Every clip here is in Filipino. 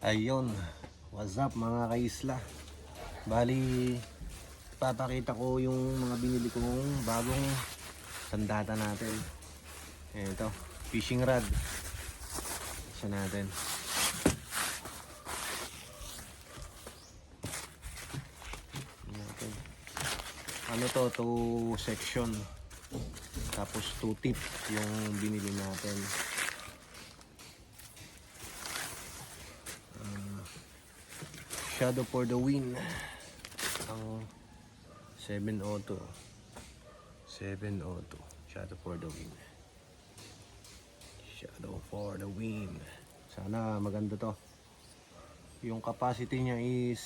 Ayun. What's up mga kaisla? Bali, papakita ko yung mga binili kong bagong sandata natin. Ito, fishing rod. Isa natin. Natin. Ano to, two section. Tapos two tip yung binili natin. Shadow for the Win. Ang 702. 702. Shadow for the Win. Shadow for the Win. Sana maganda to. Yung capacity niya is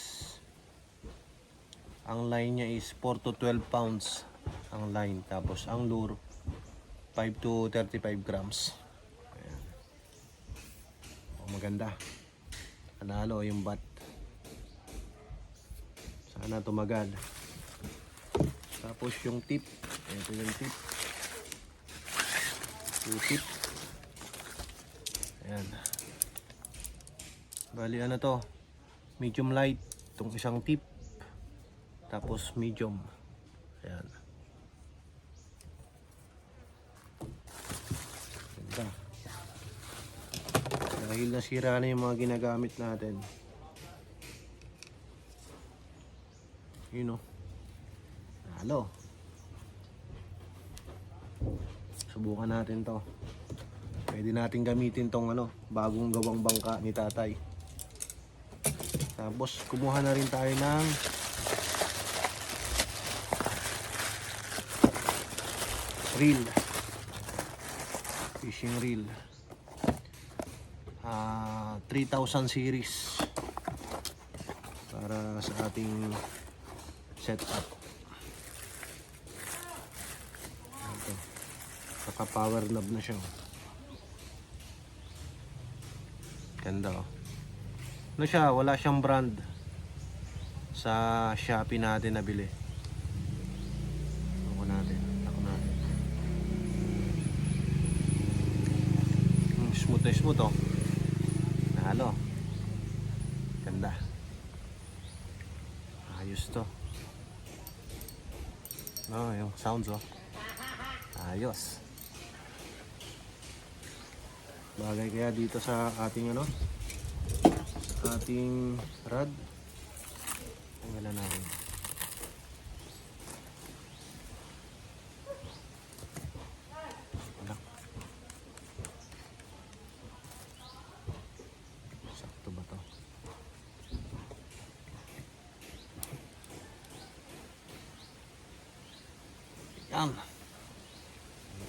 ang line niya is 4 to 12 pounds ang line. Tapos ang lure 5 to 35 grams. Ayan. O, maganda. Panalo yung bat. Sana tumagal. Tapos yung tip. Ito yung tip. Yung tip. Ayan. Bali ano to? Medium light. Itong isang tip. Tapos medium. Ayan. Ganda. Dahil nasira na yung mga ginagamit natin. Yun o. Halo. Subukan natin to. Pwede natin gamitin tong ano, bagong gawang bangka ni tatay. Tapos kumuha na rin tayo ng reel. Fishing reel. Ah, 3000 series para sa ating setup. Ito. Naka power knob na siya. oh. Ganda oh. Ano siya? Wala siyang brand. Sa Shopee natin nabili. Ako natin. Ako natin. Hmm, smooth na smooth oh. Nalo. Ganda. Ayos to. Oh, yung sounds oh. Ayos. Bagay kaya dito sa ating ano? Sa ating rod. Tanggalan natin. Wala. Sakto ba to? Yan.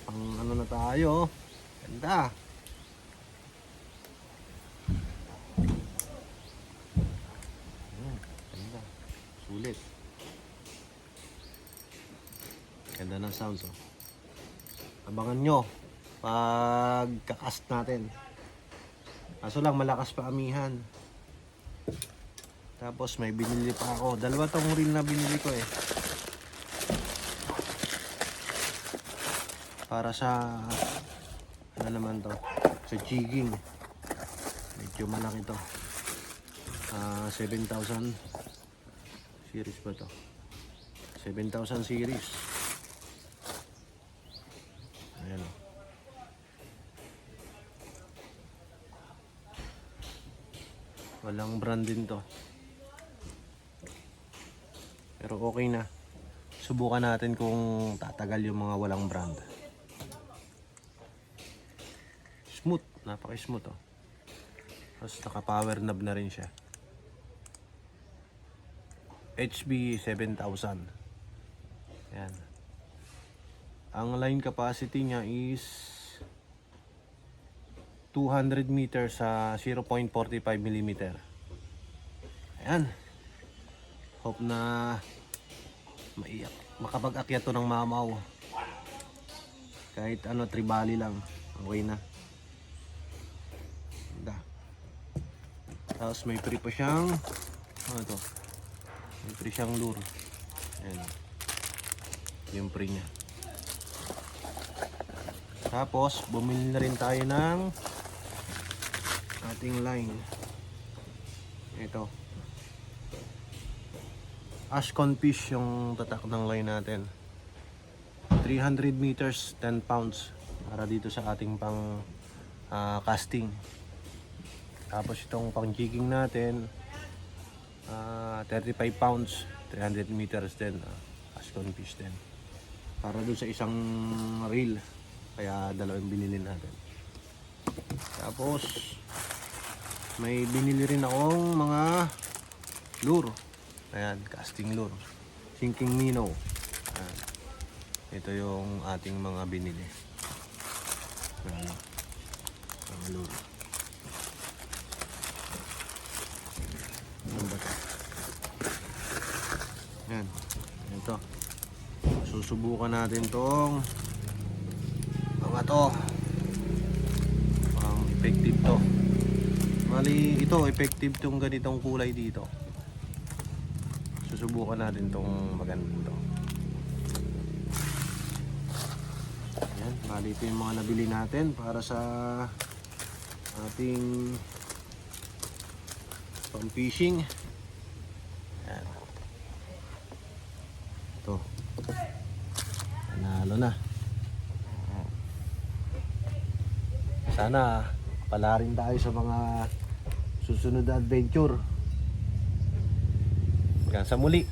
Pang ano na tayo. Ganda. Hmm, ganda. Sulit. Ganda ng sounds oh. Abangan nyo pag kakast natin. Kaso lang malakas pa amihan. Tapos may binili pa ako. Dalawa tong reel na binili ko eh. Para sa ano naman to sa jigging. Medyo malaki to. Ah, 7,000 series ba to? 7,000 series. Ayan o walang brand din to. Pero okay na. Subukan natin kung tatagal yung mga walang brand smooth. Napaka smooth oh. Tapos naka power knob na rin siya. HB 7000 yan ang line capacity niya is 200 meters sa 0.45 mm ayan. Hope na maiyak makapag-akyat to ng mamaw. Kahit ano tribali lang. Okay na Tapos may free pa siyang ano to? May free siyang lure. Ayan. Yung free niya. Tapos bumili na rin tayo ng ating line. Ito. Ashcon fish yung tatak ng line natin. 300 meters, 10 pounds. Para dito sa ating pang ah, casting. Tapos itong pang jigging natin, ah, 35 pounds, 300 meters din. Uh, Ashcon fish din. Para doon sa isang reel. Kaya dalawang binili natin. Tapos, may binili rin akong mga lure. Ayan, casting lure. Sinking minnow. Ayan. Ito yung ating mga binili. Ayan. Mga lure. Ano ba ito? Ayan. Ito. Susubukan natin tong mga to. Ang effective to. Mali, ito effective tong ganitong kulay dito. Susubukan natin tong maganda to. Ayan, bali ito yung mga nabili natin para sa ating pang fishing. Ayan. Ito. Panalo na. Sana pala rin tayo sa mga susunod na adventure. Hanggang sa muli.